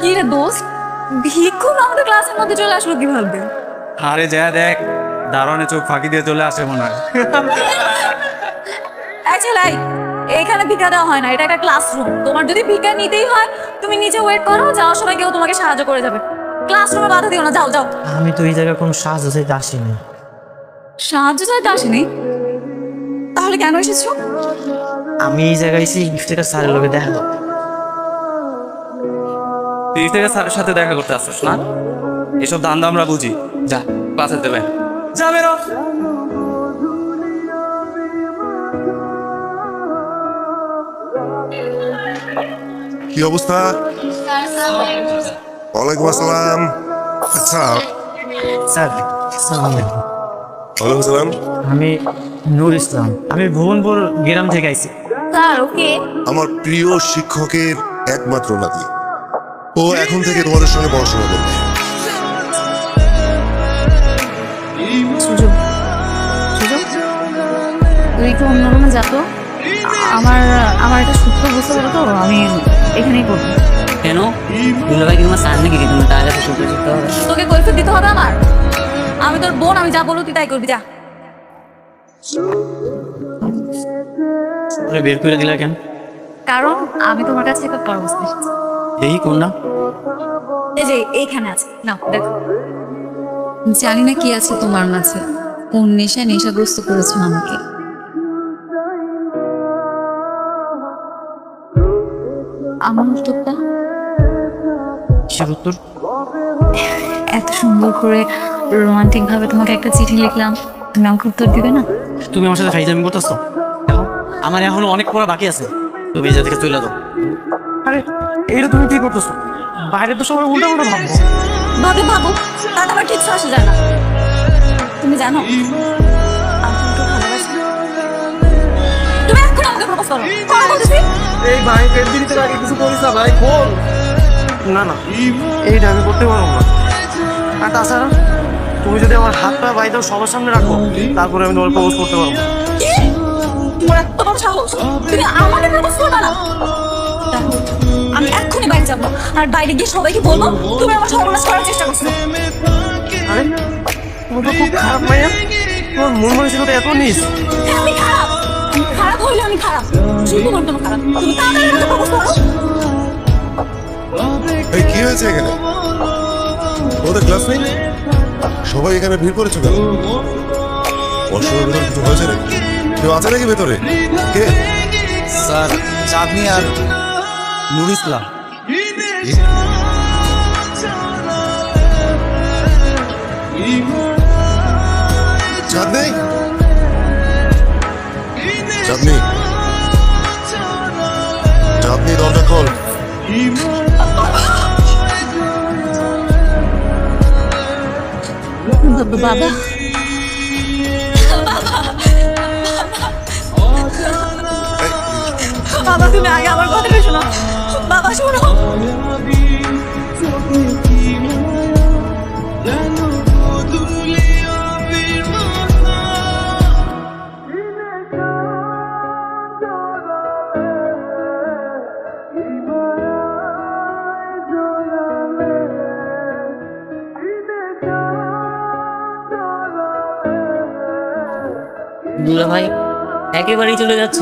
কি রে দোস্ত? ভিক্ষুক আমাদের ক্লাসের মধ্যে চলে আসলো কীভাবে? আরে যা দেখ দারোয়ানে চোখ ফাঁকি দিয়ে চলে আসে মনে হয়। আচ্ছা লাই এখানে ভিক্ষা দেওয়া হয় না এটা একটা ক্লাসরুম তোমার যদি ভিক্ষা নিতেই হয় তুমি নিচে ওয়েট করো যাওয়ার সময় কেউ তোমাকে সাহায্য করে যাবে। ক্লাসরুমে বাধা দিও না যাও যাও। আমি তো এই জায়গায় কোনো সাহায্য চাইতে আসিনি। সাহায্য চাইতে আসেনি? তাহলে কেন এসেছ? আমি এই জায়গায় এসে ইফতেকার স্যারের লোকে দেখা। তুই স্যারের সাথে দেখা করতে আসছিস না? এসব ধান্দা আমরা বুঝি। যা ক্লাসে দেবে। যা বেরো। কি অবস্থা? ওয়ালাইকুম আসসালাম। আচ্ছা। স্যার আসসালামু আলাইকুম। ওয়ালাইকুম আসসালাম। আমি নূর ইসলাম। আমি ভুবনপুর গ্রাম থেকে আইছি। Sir okay. আমার প্রিয় শিক্ষকের একমাত্র নাতি। ও এখন থেকে তোমাদের সঙ্গে পড়াশোনা করবে। তুই একটু অন্য রুমে যা তো আমার আমার একটা সূত্র বুঝতে পারো তো আমি এখানেই করব কেন? দুলাভাই কি তোমার সার নাকি কি তার কাছে সূত্র শিখতে হবে? তোকে কৈফিয়ত দিতে হবে আমার? আমি তোর বোন আমি যা বলব তুই তাই করবি যা। বের করে দিলা কেন? কারণ আমি তোমার কাছে একটা পরামর্শ এসেছি দেখি কোন না এই যে এইখানে আছে। নাও দেখো। জানি না কি আছে তোমার মাঝে। কোন নেশা নেশাগ্রস্ত করেছ আমাকে? আমার উত্তরটা? কিসের উত্তর? এত সুন্দর করে রোমান্টিক ভাবে তোমাকে একটা চিঠি লিখলাম। তুমি আমাকে উত্তর দিবে না? তুমি আমার সাথে ফাইজামি করতেছো? আমার এখনও অনেক পড়া বাকি আছে। তুমি এই জায়গা থেকে চলে যাও। আরে এইটা তুমি কি করতেছো? বাইরে তো সবাই উল্টা উল্টা ভাববো ভাবে ভাবো তাতে আমার কিচ্ছু আসে যায় না। তুমি জানো আমি তোমাকে ভালোবাসি। তুমি এখন আমাকে প্রপোজ করো করো বলতেছি? এই ভাই পেট দিতে আগে কিছু করিস না ভাই খোল। না না এইটা আমি করতে পারব না। আর তাছাড়া তুমি যদি আমার হাত পা বাইদাও সবার সামনে রাখো তারপরে আমি তোমার প্রপোজ করতে পারব। তোমার এত সাহস। তুমি আমাকে প্রপোজ করবে না? যাব আর বাইরে গিয়ে সবাইকে বলব তুমি আমার সর্বনাশ করার চেষ্টা করছ। আরে তুমি তো খুব খারাপ তোমার মন মানসিকতা এত নিস। আমি খারাপ। খারাপ হইলে আমি খারাপ। শুধু তোমার জন্য খারাপ। তুমি তাড়াতাড়ি আমাকে প্রপোজ করো। এই কি হয়েছে এখানে? ওদের ক্লাস নেই? সবাই এখানে ভিড় করেছ কেন? ভেতরে কিছু হয়েছে নাকি? কেউ আছে নাকি ভেতরে? কে? স্যার চাঁদনি আর নুর ইসলাম চাঁদনি? চাঁদনি? চাঁদনি দরজা খোল। বাবা। বাবা তুমি আগে আমার কথাটা শোনো। বাবা শোনো। দুলাভাই একেবারেই চলে যাচ্ছ?